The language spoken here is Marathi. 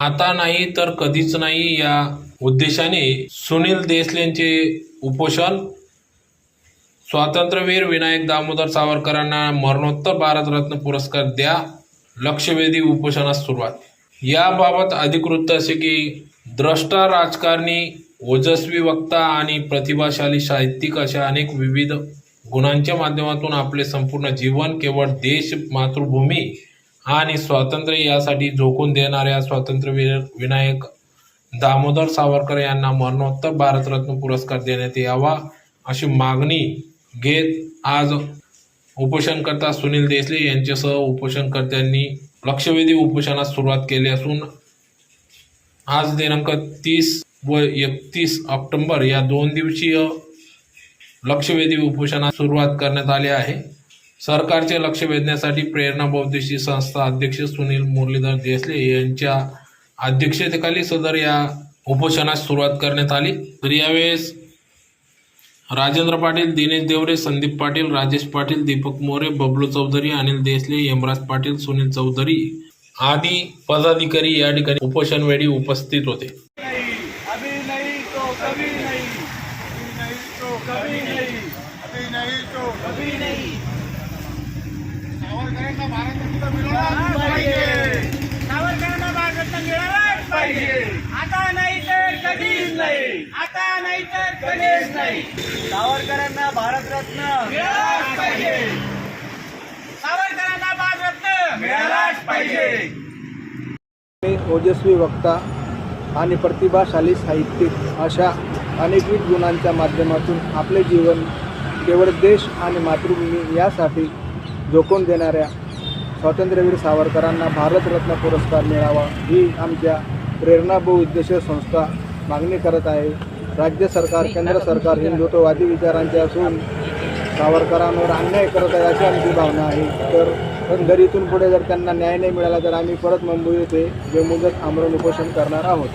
आता नाही तर कधीच नाही या उद्देशाने सुनील देसलेंचे उपोषण. स्वातंत्र्यवीर विनायक दामोदर सावरकरांना मरणोत्तर भारतरत्न पुरस्कार द्या. लक्षवेधी उपोषणास सुरुवात. याबाबत अधिकृत असे की द्रष्टा राजकारणी ओजस्वी वक्ता आणि प्रतिभाशाली साहित्यिक अशा अनेक विविध गुणांच्या माध्यमातून आपले संपूर्ण जीवन केवळ देश मातृभूमी आणि स्वातंत्र्य यासाठी झोकून देणाऱ्या स्वातंत्र्यवीर विनायक दामोदर सावरकर यांना मरणोत्तर भारतरत्न पुरस्कार देण्यात यावा अशी मागणी घेत आज उपोषणकर्ता सुनील देसले यांच्यासह उपोषणकर्त्यांनी लक्षवेधी उपोषणास सुरुवात केली असून आज दिनांक तीस व एकतीस ऑक्टोंबर या दोन दिवसीय लक्षवेधी उपोषणास सुरुवात करण्यात आली आहे. सरकारचे लक्ष वेधण्यासाठी प्रेरणा बौद्धिशी संस्था अध्यक्ष सुनील मुरलीधर देसले यांच्या अध्यक्षतेखाली सदर या उपोषणास सुरुवात करण्यात आली. तर यावेळेस राजेंद्र पाटील दिनेश देवरे संदीप पाटील राजेश पाटील दीपक मोरे बबलू चौधरी अनिल देसले यमराज पाटील सुनील चौधरी आदी पदाधिकारी या ठिकाणी उपोषण वेळी उपस्थित होते. नहीं। सावरकरांना भारतरत्न मिळालाच पाहिजे. सावरकरांना भारतरत्न मिळालाच पाहिजे. आता नाही तर कधीच नाही. आता नाही तर कधीच नाही. सावरकरांना भारतरत्न मिळालाच पाहिजे. सावरकरांना भारतरत्न मिळालाच पाहिजे. मी ओजस्वी वक्ता आणि प्रतिभाशाली साहित्यिक अशा अनेकविध गुणांच्या माध्यमातून आपले जीवन केवळ देश आणि मातृभूमी यासाठी जोखून देणाऱ्या स्वातंत्र्यवीर सावरकरांना भारतरत्न पुरस्कार मिळावा ही आमच्या प्रेरणा उद्देश संस्था मागणी करत आहे. राज्य सरकार केंद्र सरकार हिंदुत्ववादी विचारांचे असून सावरकरांवर अन्याय करत आहे अशी आमची भावना आहे. तर पण जर इथून पुढे जर त्यांना न्याय नाही मिळाला तर आम्ही परत मुंबई येथे बेमुदत आमरण उपोषण करणार आहोत.